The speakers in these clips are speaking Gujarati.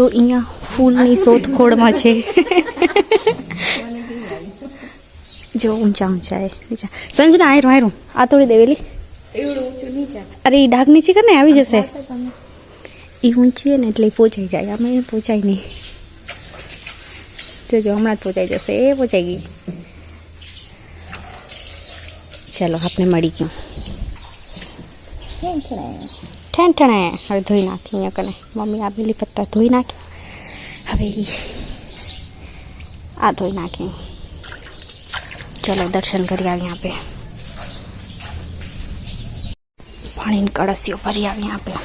તો અહીંયા ફૂલની શોધખોળમાં છે. જો ઊંચા ઊંચા એ બીજા સંજના, આયરું આયરું. આ તોડી દેવેલી. એવડું ઊંચું નહીં જાય અરે એ ડાઘ નીચે કરીને આવી જશે. એ ઊંચી ને એટલે ઈ પહોંચાઈ જાય. અમે પહોંચાય નહીં. તો જો, હમણાં જ પહોંચાઈ જશે. એ પહોંચાઈ ગઈ. ચાલો આપણે મળી ગયું. ઠેણ ઠણે હવે ધોઈ નાખી અહીંયા કને. મમ્મી આ બીલી પત્તા ધોઈ નાખી. હવે ઈ આ ધોઈ નાખી. ચલો, દર્શન કરી આવીએ આપણે પાણીની કળસીઓ ભરી આવીએ આપણે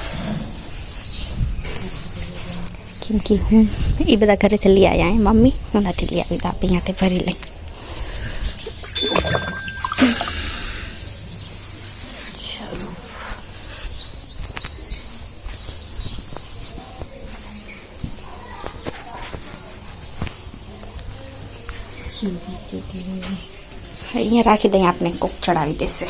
કેમ કે હું એ બધા ઘરેથી લઈ આવ્યા એ મમ્મી. હું નથી લઈ આવી, તો આપણે અહીંયાથી ભરી લઈ. અહીંયા રાખી દઈએ આપણે કોક ચડાવી દેશે.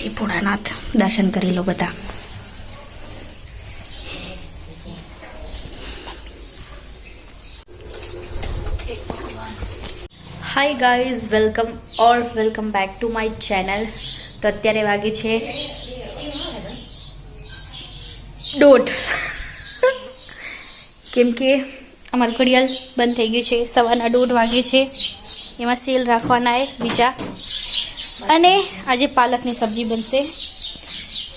એ ભોળાનાથ, દર્શન કરી લો બધા. Hi guys welcome or welcome back to my channel તો અત્યારે વાગે છે. દોઢ. કેમ કે અમારું ઘડિયાળ બંધ થઈ ગયું છે, સવારના દોઢ વાગે છે. એમાં સેલ રાખવાના એ બીજા. અને આજે પાલકની સબ્જી બનશે.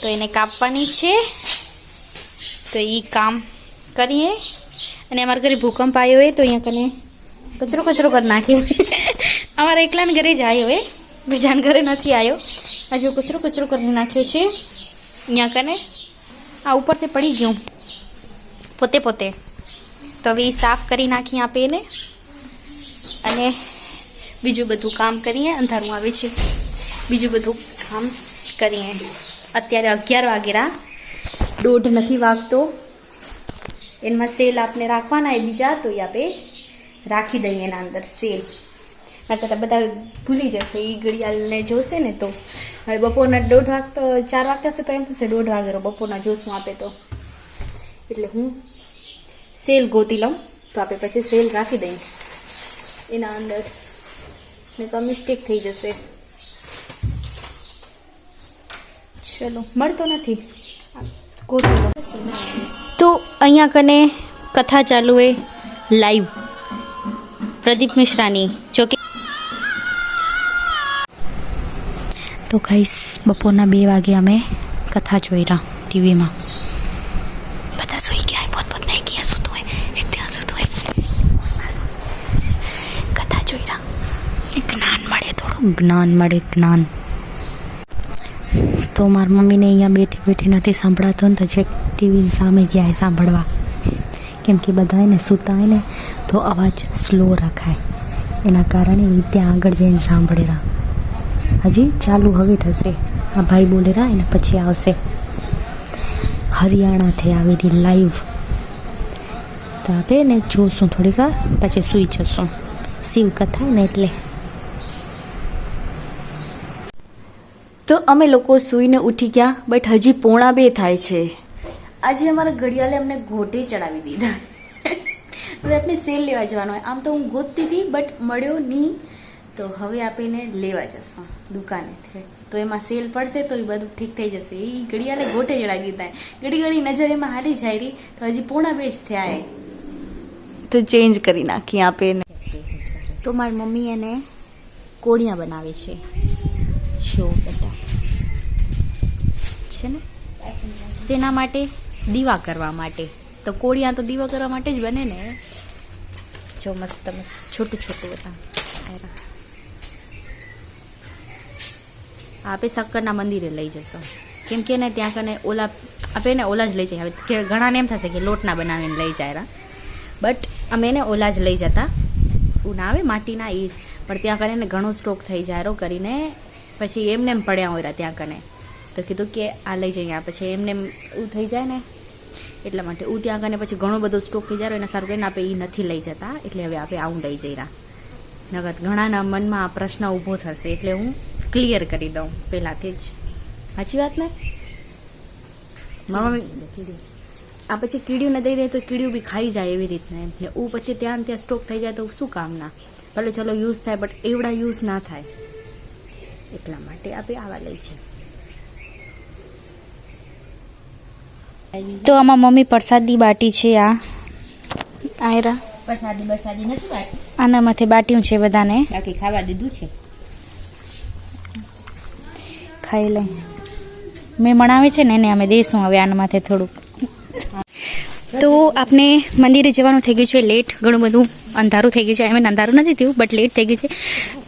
તો એને કાપવાની છે. તો એ કામ કરીએ. અને અમારા ઘરે ભૂકંપ આવ્યો હોય તો અહીંયા કને કચરો કચરો કરી નાખ્યો અમારા એકલાને ઘરે જ આવ્યો હોય. બીજાને ઘરે નથી આવ્યો. હજુ કચરો કચરો કરી નાખ્યો છે. અહીંયા કને આ ઉપરથી પડી ગયું. પોતે પોતે. તો હવે એ સાફ કરી નાખીએ આપે એને અને બીજું બધું કામ કરીએ. અંધારું આવે છે. બીજું બધું કામ કરીએ. અત્યારે અગિયાર વાગેરા. દોઢ નથી વાગતો. એમાં સેલ આપને રાખવાના એ બીજા તો એ આપણે રાખી દઈએ એના અંદર સેલ. નકર બધા ભૂલી જશે. એ ઘડિયાળને જોશે ને તો. હવે બપોરના દોઢ વાગતો ચાર વાગતા હશે તો એમ થશે. દોઢ વાગેરો બપોરના જોશું આપે તો. એટલે હું સેલ ગોતી લઉં તો આપણે પછી સેલ રાખી દઈએ એના અંદર ને તો મિસ્ટેક થઈ જશે ચલો મળતો નથી ગોતી લઉં તો અહીંયા કને કથા ચાલુ એ લાઈવ પ્રદીપ મિશ્રાની જો કે તો ગાઈસ બપોરના બે વાગે અમે કથા જોઈ રહ્યા ટીવીમાં બધા સુઈ ગયા પોત પોત નહીં ગયા સૂતું હોય એક ત્યાં સૂતું હોય કથા જોઈ રહ્યા મળે થોડું જ્ઞાન મળે જ્ઞાન. તો મારી મમ્મીને અહીંયા બેઠી બેઠી નથી સાંભળાતો ને તો જે ટીવી સામે ગયા એ સાંભળવા. કેમ કે બધા એને સૂતા હોય ને તો અવાજ સ્લો રખાય. એના કારણે એ ત્યાં આગળ જઈને સાંભળેલા હજી ચાલુ હવે થશે. આ ભાઈ બોલેરા એને પછી આવશે. હરિયાણાથી આવેલી લાઈવ તો આપણે ને જોશું થોડીક પછી સૂઈ જશું. શિવ કથા ને એટલે. તો અમે લોકો સૂઈને ઉઠી ગયા બટ હજી પોણા બે થાય છે. આજે અમારા ઘડિયાળે અમને ઘોટે ચડાવી દીધા. હવે આપણે સેલ લેવા જવાનો હોય. આમ તો હું ગોતતી હતી બટ મળ્યો નહીં. તો હવે આપણે લેવા જશું, દુકાનેથી. તો એમાં સેલ પડશે તો એ બધું ઠીક થઈ જશે. એ ઘડિયાળે ગોટે ચડાવી દીધા. ઘડી ઘડી નજર એમાં હાલી જાય રહી તો હજી પોણા બે જ થયા. તો ચેન્જ કરી નાખી આપે તો મારી મમ્મી એને કોળિયા બનાવે છે. શો બધા છે ને? તેના માટે દીવા કરવા માટે. તો કોળિયા તો દીવા કરવા માટે જ બને ને. જો મસ્ત મસ્ત છોટું છોટું હતા. આપે શક્કરના મંદિરે લઈ જશો. કેમ કે ને ત્યાં કને ઓલા, આપે ને ઓલા જ લઈ જાય. હવે ઘણાને એમ થશે કે લોટના બનાવીને લઈ જાય બટ અમે એને ઓલા જ લઈ જતા. ઉના આવે માટીના એ પણ ત્યાં કને ઘણો સ્ટ્રોક થઈ જાય કરીને. પછી એમને એમ પડ્યા હોય ત્યાં કને. તો કીધું કે આ લઈ જઈએ. પછી એમને એમ એવું થઈ જાય ને, એટલા માટે હું ત્યાં કને પછી ઘણો બધો સ્ટોક થઈ જાય એને સારું કરીને આપણે એ નથી લઈ જતા. એટલે હવે આપણે આવું લઈ જઈ રહ્યા. નગર ઘણાના મનમાં આ પ્રશ્ન ઊભો થશે. એટલે હું ક્લિયર કરી દઉં પહેલાંથી જ. સાચી વાત ને? મારા આ પછી કીડીઓને દઈ દે તો કીડીઓ બી ખાઈ જાય એવી રીતના એમ. ને ઉ પછી ત્યાં ત્યાં સ્ટોક થઈ જાય તો શું કામના? ભલે ચલો યુઝ થાય બટ એવડા યુઝ ના થાય. એટલા માટે આપણે આવા લઈ છે તો આમાં મમ્મી પ્રસાદી બાટી છે આ. આયરા. પ્રસાદી બસાદી નથી બાટી? આના માથે બાટ્યું છે બધાને. બાકી ખાવા દીધું છે. ખાઈ લઈ મહેમાન આવે છે ને એને અમે દઈશું હવે આના માથે થોડુંક. તો આપણે મંદિરે જવાનું થઈ ગયું છે લેટ ઘણું બધું અંધારું થઈ ગયું છે. એમ અંધારું નથી થયું બટ લેટ થઈ ગયું છે.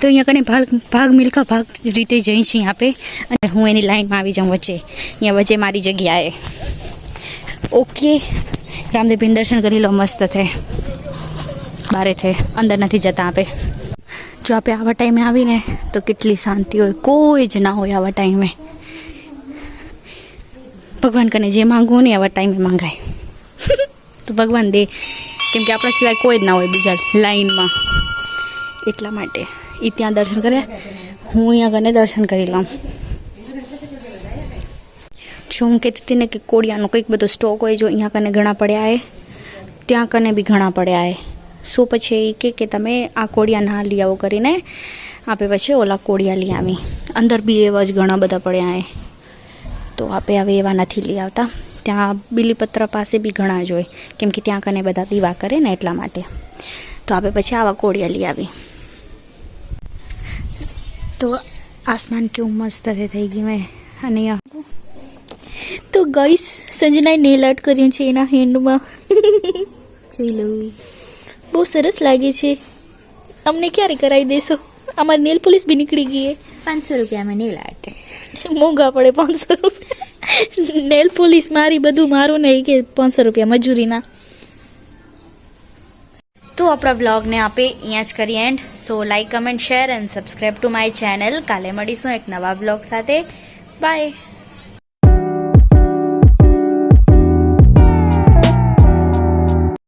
તો અહીંયા કને ભાગ ભાગ મિલકા ભાગ રીતે જઈ છીએ આપે. અને હું એની લાઈનમાં આવી જાઉં વચ્ચે. અહીંયા વચ્ચે મારી જગ્યાએ ઓકે. રામદેવીન દર્શન કરી લો, મસ્ત છે. બારે છે, અંદર નથી જતા આપે. જો આપણે આવા ટાઈમે આવીને, તો કેટલી શાંતિ હોય. કોઈ જ ના હોય આવા ટાઈમે. ભગવાન કને જે માંગવું ને આવા ટાઈમે માંગાય. તો ભગવાન દે. કેમ કે આપણા સિવાય કોઈ જ ના હોય બીજા લાઈનમાં. એટલા માટે એ ત્યાં દર્શન કરે હું અહીંયા કને દર્શન કરી લઉં. જો હું કહેતી હતી ને કે કોળિયાનો કંઈક બધો સ્ટોક હોય જો અહીંયા કને ઘણા પડ્યા એ ત્યાં કને બી ઘણા પડ્યા એ શું પછી એ કે કે તમે આ કોળિયા ના લઈ આવો કરીને આપે પછી ઓલા કોળિયા લઈ આવી. અંદર બી એવા જ ઘણા બધા પડ્યા એ તો આપે હવે એવા નથી લઈ આવતા. ત્યાં બીલીપત્ર પાસે બી ઘણા જ હોય. કેમ કે ત્યાં કને બધા દીવા કરે ને એટલા માટે. તો આપણે પછી આવા કોળિયા લઈ આવી. તો આસમાન કેવું મસ્ત થઈ ગયું મેં અને ગઈસ સંજનાએ નેલ આર્ટ કર્યું છે એના હેન્ડમાં જોઈ લઉં. બહુ સરસ લાગે છે. અમને ક્યારે કરાવી દેશો? અમારી નેલ પોલીસ બી નીકળી ગઈ પાંચસો રૂપિયામાં નેલ આર્ટ મોંઘા પડે પાંચસો રૂપિયા. નેલ પોલીસ મારી બધું મારું નહીં કે પાંચસો રૂપિયા મજૂરીના. તો આપણા બ્લોગને આપે અહીંયા જ કરીએ end. So like comment share and subscribe to my channel. કાલે મળીશું એક નવા બ્લોગ સાથે. બાય.